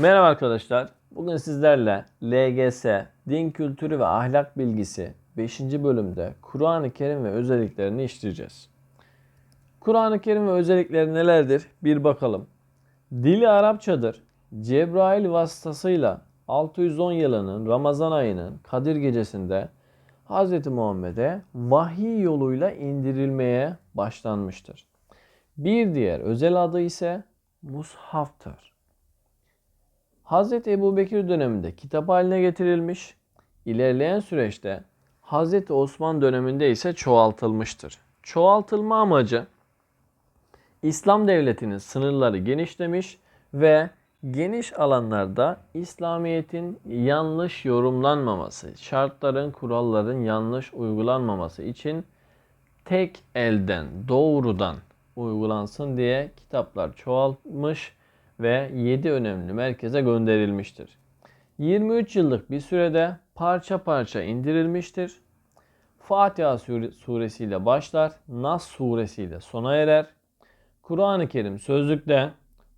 Merhaba arkadaşlar. Bugün sizlerle LGS, din kültürü ve ahlak bilgisi 5. bölümde Kur'an-ı Kerim ve özelliklerini işleyeceğiz. Kur'an-ı Kerim ve özellikleri nelerdir? Bir bakalım. Dili Arapçadır. Cebrail vasıtasıyla 610 yılının Ramazan ayının Kadir gecesinde Hz. Muhammed'e vahiy yoluyla indirilmeye başlanmıştır. Bir diğer özel adı ise Mushaftır. Hz. Ebu Bekir döneminde kitap haline getirilmiş, ilerleyen süreçte Hz. Osman döneminde ise çoğaltılmıştır. Çoğaltılma amacı İslam devletinin sınırları genişlemiş ve geniş alanlarda İslamiyet'in yanlış yorumlanmaması, şartların, kuralların yanlış uygulanmaması için tek elden, doğrudan uygulansın diye kitaplar çoğaltmış ve 7 önemli merkeze gönderilmiştir. 23 yıllık bir sürede parça parça indirilmiştir. Fatiha suresiyle başlar, Nas suresiyle sona erer. Kur'an-ı Kerim sözlükte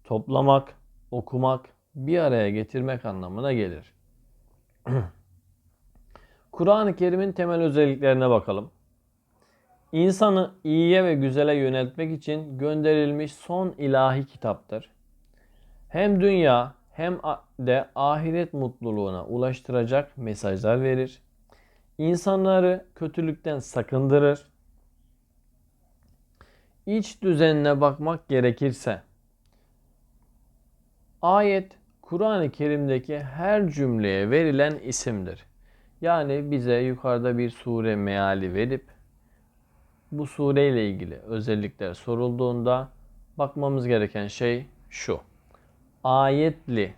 toplamak, okumak, bir araya getirmek anlamına gelir. Kur'an-ı Kerim'in temel özelliklerine bakalım. İnsanı iyiye ve güzele yöneltmek için gönderilmiş son ilahi kitaptır. Hem dünya hem de ahiret mutluluğuna ulaştıracak mesajlar verir. İnsanları kötülükten sakındırır. İç düzenine bakmak gerekirse ayet Kur'an-ı Kerim'deki her cümleye verilen isimdir. Yani bize yukarıda bir sure meali verip bu sure ile ilgili özellikler sorulduğunda bakmamız gereken şey şu. Ayetli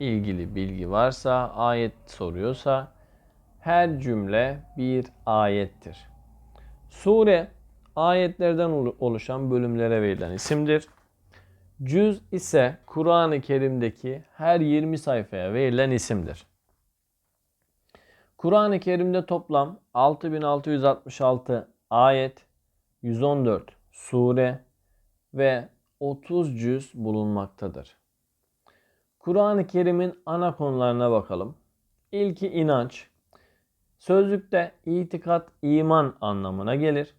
ilgili bilgi varsa, ayet soruyorsa her cümle bir ayettir. Sure ayetlerden oluşan bölümlere verilen isimdir. Cüz ise Kur'an-ı Kerim'deki her 20 sayfaya verilen isimdir. Kur'an-ı Kerim'de toplam 6666 ayet, 114 sure ve 30 cüz bulunmaktadır. Kur'an-ı Kerim'in ana konularına bakalım. İlki inanç. Sözlükte itikat, iman anlamına gelir.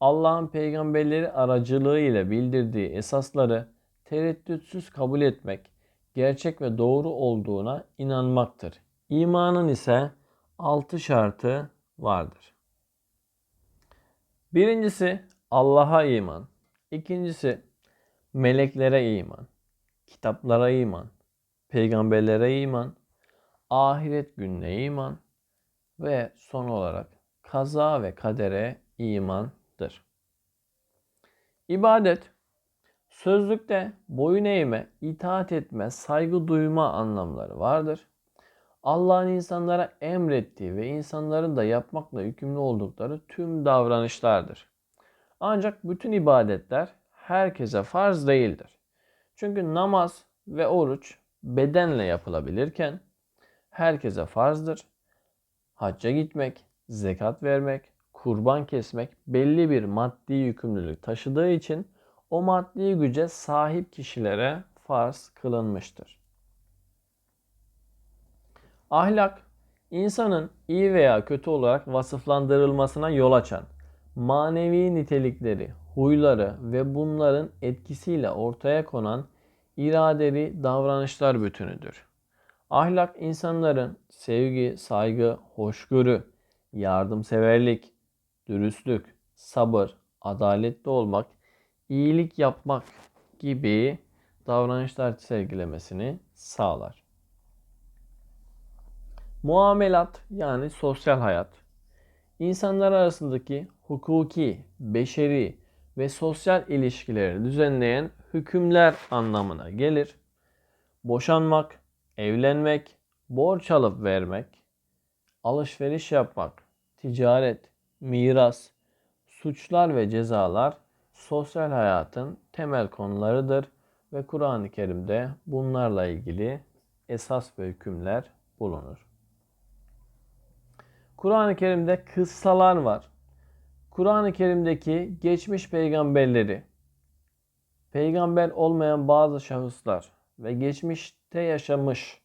Allah'ın peygamberleri aracılığı ile bildirdiği esasları tereddütsüz kabul etmek, gerçek ve doğru olduğuna inanmaktır. İmanın ise altı şartı vardır. Birincisi Allah'a iman. İkincisi meleklere iman. Kitaplara iman. Peygamberlere iman. Ahiret gününe iman. Ve son olarak kaza ve kadere imandır. İbadet sözlükte boyun eğme, itaat etme, saygı duyma anlamları vardır. Allah'ın insanlara emrettiği ve insanların da yapmakla yükümlü oldukları tüm davranışlardır. Ancak bütün ibadetler herkese farz değildir. Çünkü namaz ve oruç bedenle yapılabilirken herkese farzdır. Hacca gitmek, zekat vermek, kurban kesmek belli bir maddi yükümlülük taşıdığı için o maddi güce sahip kişilere farz kılınmıştır. Ahlak, insanın iyi veya kötü olarak vasıflandırılmasına yol açan manevi nitelikleri, huyları ve bunların etkisiyle ortaya konan iradeli davranışlar bütünüdür. Ahlak insanların sevgi, saygı, hoşgörü, yardımseverlik, dürüstlük, sabır, adaletli olmak, iyilik yapmak gibi davranışlar sergilemesini sağlar. Muamelat yani sosyal hayat, insanlar arasındaki hukuki, beşeri ve sosyal ilişkileri düzenleyen hükümler anlamına gelir. Boşanmak, evlenmek, borç alıp vermek, alışveriş yapmak, ticaret, miras, suçlar ve cezalar sosyal hayatın temel konularıdır ve Kur'an-ı Kerim'de bunlarla ilgili esas ve hükümler bulunur. Kur'an-ı Kerim'de kıssalar var. Kur'an-ı Kerim'deki geçmiş peygamberleri, peygamber olmayan bazı şahıslar ve geçmişte yaşamış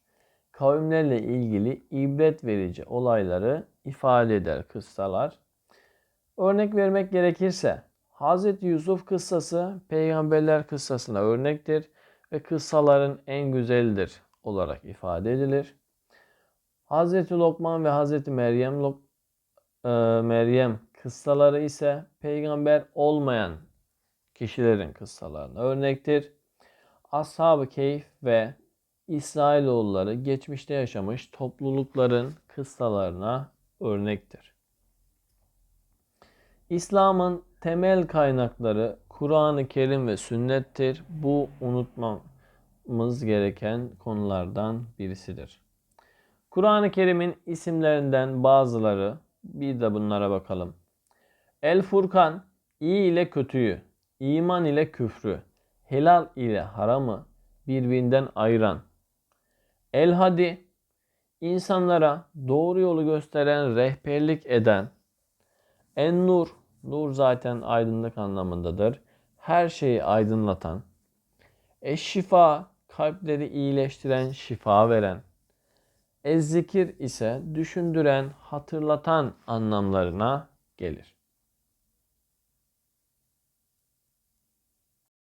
kavimlerle ilgili ibret verici olayları ifade eder kıssalar. Örnek vermek gerekirse Hz. Yusuf kıssası peygamberler kıssasına örnektir ve kıssaların en güzelidir olarak ifade edilir. Hz. Lokman ve Hz. Meryem Lok e, Meryem kıssaları ise peygamber olmayan kişilerin kıssalarına örnektir. Ashab-ı Keyf ve İsrailoğulları geçmişte yaşamış toplulukların kıssalarına örnektir. İslam'ın temel kaynakları Kur'an-ı Kerim ve sünnettir. Bu unutmamız gereken konulardan birisidir. Kur'an-ı Kerim'in isimlerinden bazıları bir de bunlara bakalım. El Furkan iyi ile kötüyü, iman ile küfrü, helal ile haramı birbirinden ayıran. El Hadi insanlara doğru yolu gösteren, rehberlik eden. En Nur, nur zaten aydınlık anlamındadır. Her şeyi aydınlatan. Eşşifa, kalpleri iyileştiren, şifa veren. Ez-zikir ise düşündüren, hatırlatan anlamlarına gelir.